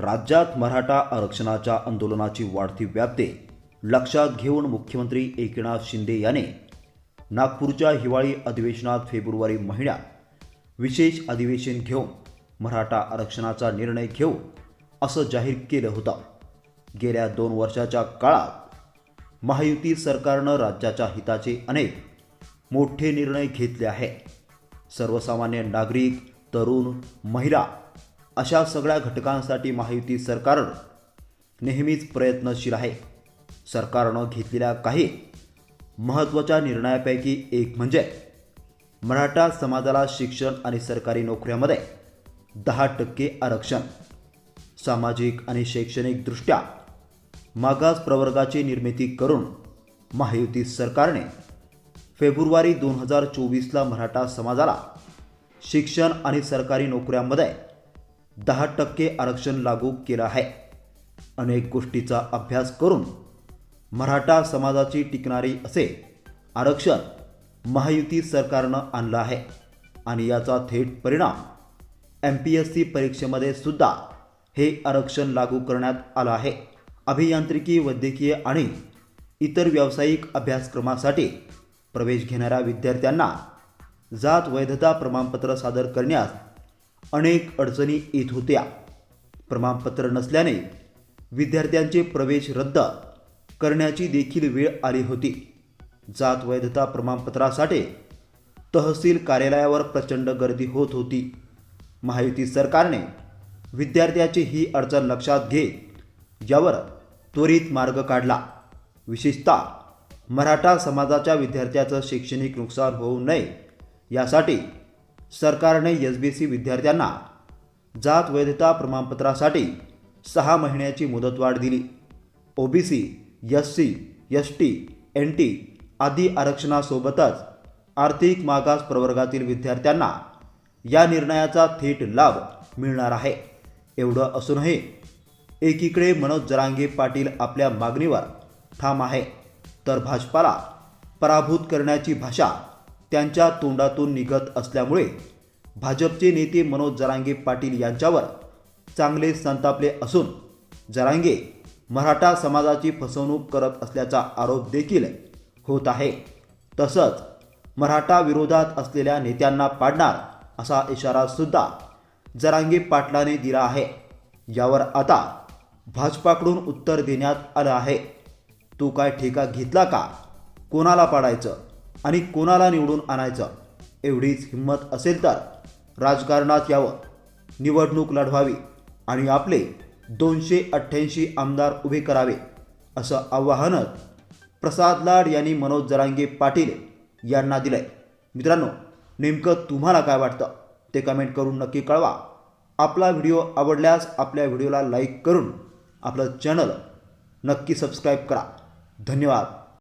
राज्यात मराठा आरक्षणाच्या आंदोलनाची वाढती व्याप्ती लक्षात घेऊन मुख्यमंत्री एकनाथ शिंदे याने नागपूरच्या हिवाळी अधिवेशनात फेब्रुवारी महिन्यात विशेष अधिवेशन घेऊन मराठा आरक्षणाचा निर्णय घेऊ असं जाहीर केलं होतं. गेल्या दोन वर्षाच्या काळात महायुती सरकारनं राज्याच्या हिताचे अनेक मोठे निर्णय घेतले आहेत. सर्वसामान्य नागरिक तरुण महिला अशा सगळ्या घटकांसाठी महायुती सरकार नेहमीच प्रयत्नशील आहे. सरकारनं घेतलेल्या काही महत्त्वाच्या निर्णयापैकी एक म्हणजे मराठा समाजाला शिक्षण आणि सरकारी नोकऱ्यामध्ये दहा टक्के आरक्षण. सामाजिक आणि शैक्षणिकदृष्ट्या मागास प्रवर्गाची निर्मिती करून महायुती सरकारने फेब्रुवारी दोन हजार चोवीसला मराठा समाजाला शिक्षण आणि सरकारी नोकऱ्यांमध्ये दहा टक्के आरक्षण लागू केलं आहे. अनेक गोष्टीचा अभ्यास करून मराठा समाजाची टिकणारी असे आरक्षण महायुती सरकारनं आणलं आहे. आणि याचा थेट परिणाम एम पी एस सी परीक्षेमध्ये सुद्धा हे आरक्षण लागू करण्यात आलं आहे. अभियांत्रिकी वैद्यकीय आणि इतर व्यावसायिक अभ्यासक्रमासाठी प्रवेश घेणाऱ्या विद्यार्थ्यांना जात वैधता प्रमाणपत्र सादर करण्यास अनेक अडचणी येत होत्या. प्रमाणपत्र नसल्याने विद्यार्थ्यांचे प्रवेश रद्द करण्याची देखील वेळ आली होती. जात वैधता प्रमाणपत्रासाठी तहसील कार्यालयावर प्रचंड गर्दी होत होती. महायुती सरकारने विद्यार्थ्याची ही अडचण लक्षात घेत यावर त्वरित मार्ग काढला. विशेषतः मराठा समाजाच्या विद्यार्थ्याचं शैक्षणिक नुकसान होऊ नये यासाठी सरकारने एस बी सी विद्यार्थ्यांना जात वैधता प्रमाणपत्रासाठी सहा महिन्याची मुदतवाढ दिली. OBC S C S T N T आदी आरक्षणासोबतच आर्थिक मागास प्रवर्गातील विद्यार्थ्यांना या निर्णयाचा थेट लाभ मिळणार आहे. एवढं असूनही एकीकडे मनोज जरांगे पाटील आपल्या मागणीवर ठाम आहे तर भाजपाला पराभूत करण्याची भाषा त्यांच्या तोंडातून निघत असल्यामुळे भाजपचे नेते मनोज जरांगे पाटील यांच्यावर चांगले संतापले असून जरांगे मराठा समाजाची फसवणूक करत असल्याचा आरोप देखील होत आहे. तसंच मराठा विरोधात असलेल्या नेत्यांना पाडणार असा इशारासुद्धा जरांगे पाटलाने दिला आहे. यावर आता भाजपाकडून उत्तर देण्यात आलं आहे. तू काय ठेका घेतला का? कोणाला पाडायचं? आणि कोणाला निवडून आणायचं एवढीच हिंमत असेल तर राजकारणात यावं. निवडणूक लढवावी आणि आपले दोनशे अठ्ठ्याऐंशी आमदार उभे करावे असं आवाहनच प्रसाद लाड यांनी मनोज जरांगे पाटील यांना दिलंय. मित्रांनो नेमकं तुम्हाला काय वाटतं? ते कमेंट करून नक्की कळवा. आपला व्हिडिओ आवडल्यास आपल्या व्हिडिओला लाईक करून आपलं चॅनल नक्की सबस्क्राईब करा. धन्यवाद.